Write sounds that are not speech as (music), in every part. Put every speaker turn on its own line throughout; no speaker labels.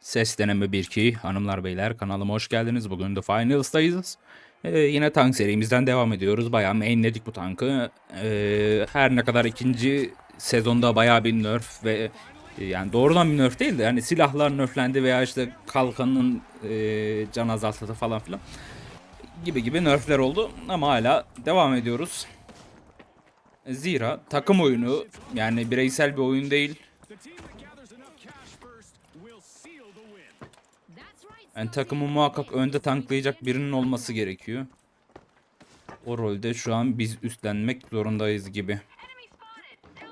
Ses deneme 1-2 hanımlar beyler kanalıma hoş geldiniz. Bugün The Finals'tayız. Ee, yine tank serimizden devam ediyoruz. Bayağı mainledik bu tankı. Ee, her ne kadar ikinci sezonda bayağı bir nerf ve e, yani doğrudan bir nerf değil de yani silahlar nerflendi veya işte kalkanın e, can azaltıldı falan filan gibi gibi nerfler oldu ama hala devam ediyoruz. Zira takım oyunu yani bireysel bir oyun değil. Yani takımı muhakkak önde tanklayacak birinin olması gerekiyor. O rolde şu an biz üstlenmek zorundayız gibi.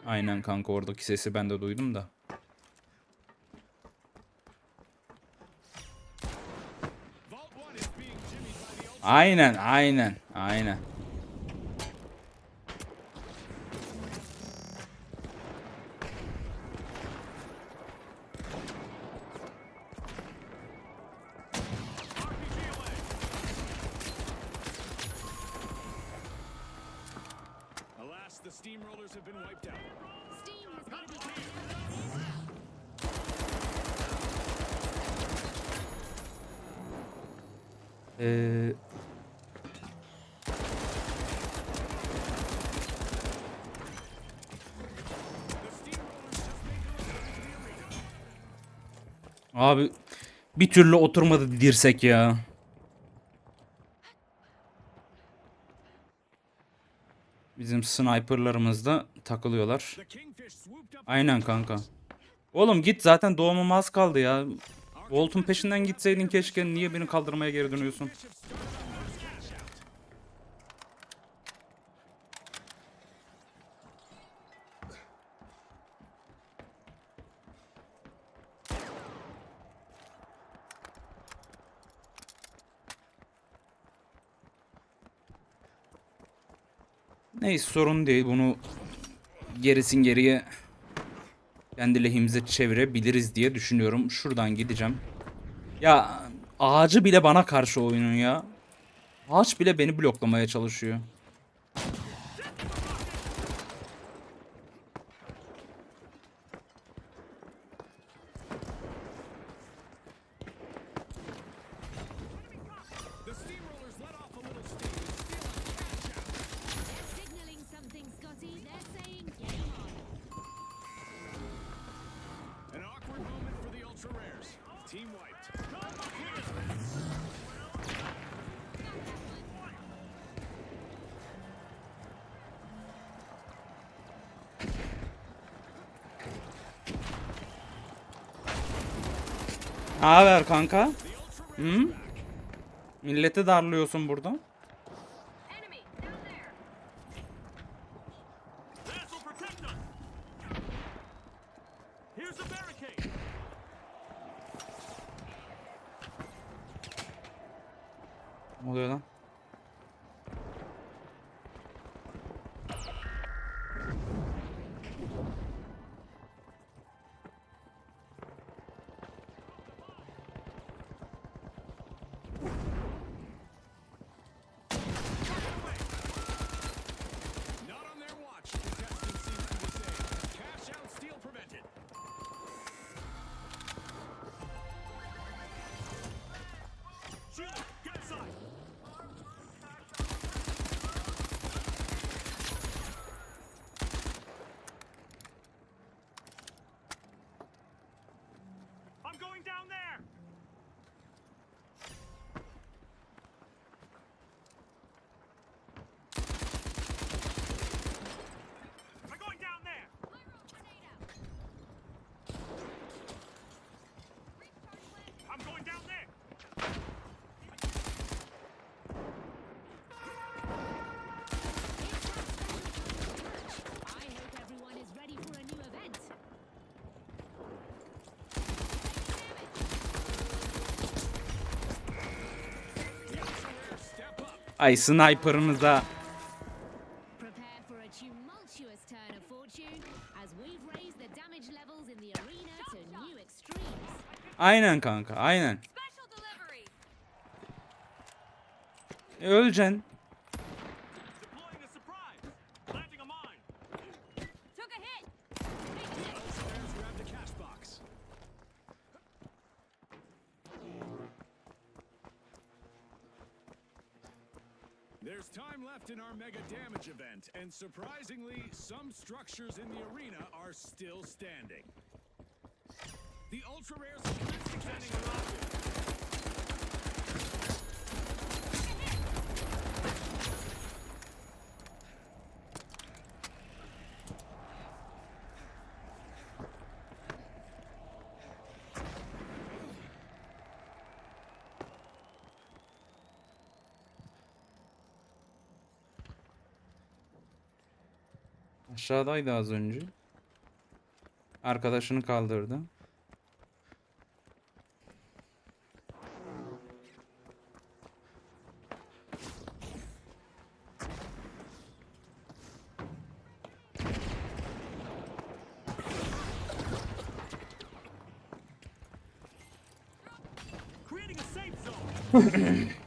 Aynen kanka oradaki sesi ben de duydum da.
Vault 1 is being jimmied by the ultra.
Aynen aynen aynen.
Have been wiped out.
Steam has got to be
Ee, Abi bir türlü oturmadı dirsek ya. Bizim sniperlarımız da takılıyorlar. Aynen kanka. Oğlum git zaten doğumum az kaldı ya. Volt'un peşinden gitseydin keşke. Niye beni kaldırmaya geri dönüyorsun? Neyse sorun değil bunu gerisin geriye kendi lehimize çevirebiliriz diye düşünüyorum. Şuradan gideceğim. Ya ağacı bile bana karşı oyunun ya. Ağaç bile beni bloklamaya çalışıyor. Ne haber kanka? Hı? Milleti darlıyorsun burada. Ne oluyor lan?
New extremes.
Aynen kanka aynen. E, öleceksin.
There's time left in our mega damage event, and surprisingly, some structures in the arena are still standing. The ultra rares are.
Aşağıdaydı az önce. Arkadaşını kaldırdı.
Creating a safe zone. (laughs)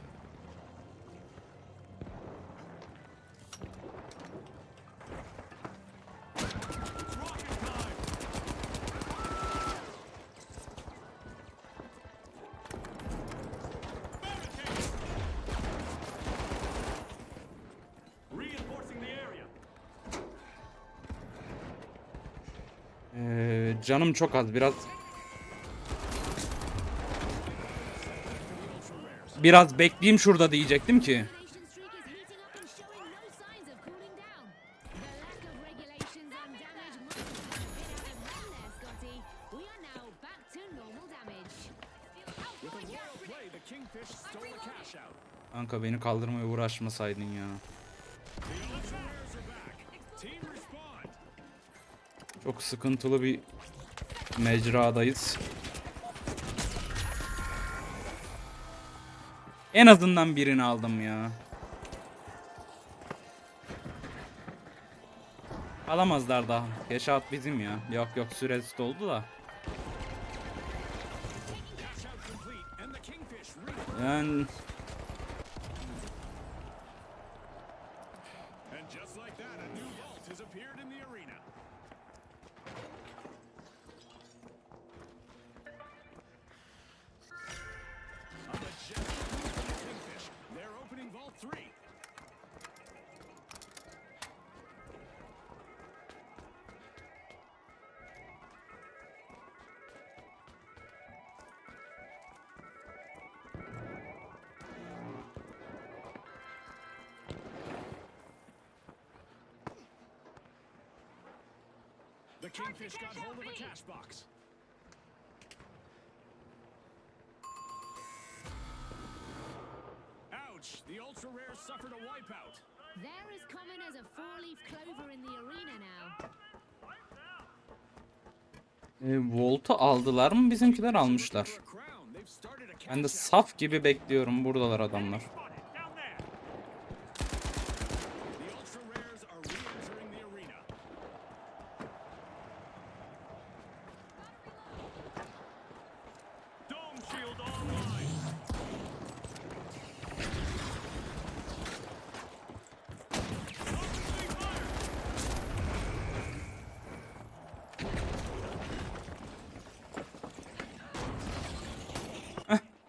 a
royal play, the Kingfish stole a cash out.
Kanka beni kaldırmaya uğraşmasaydın ya. Çok sıkıntılı bir mecradayız. En azından birini aldım ya. Alamazlar daha. Yaşat bizim ya. Yok yok süresi doldu da. Yani
The Kingfish got hold of a cash box. Ouch! The ultra rare suffered a wipeout.
They're as common as a four-leaf clover in the arena now.
e, Volt'u aldılar mı bizimkiler almışlar. Ben de saf gibi bekliyorum buradalar adamlar.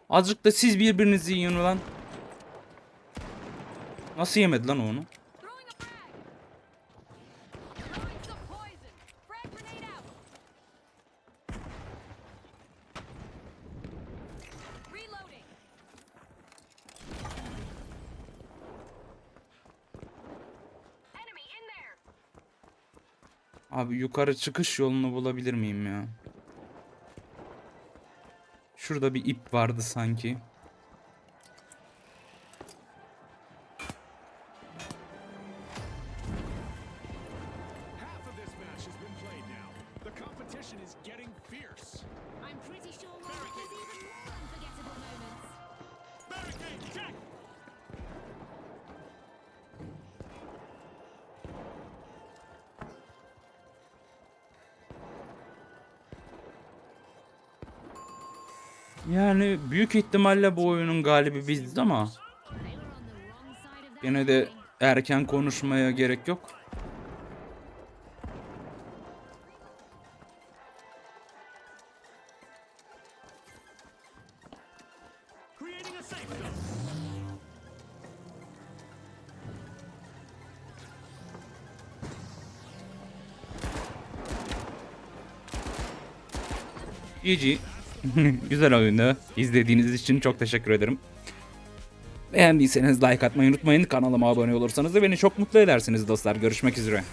Azıcık da siz birbirinizi yiyin ulan. Nasıl yemedi lan onu? Abi yukarı çıkış yolunu bulabilir miyim ya? Şurada bir ip vardı sanki.
I'm pretty sure even more unforgettable moments.
Barricade check.
Yani büyük ihtimalle bu oyunun galibi biziz ama yine de erken konuşmaya gerek yok. GG. (laughs) Güzel oyundu. İzlediğiniz için çok teşekkür ederim. Beğendiyseniz like atmayı unutmayın. Kanalıma abone olursanız da beni çok mutlu edersiniz dostlar. Görüşmek üzere.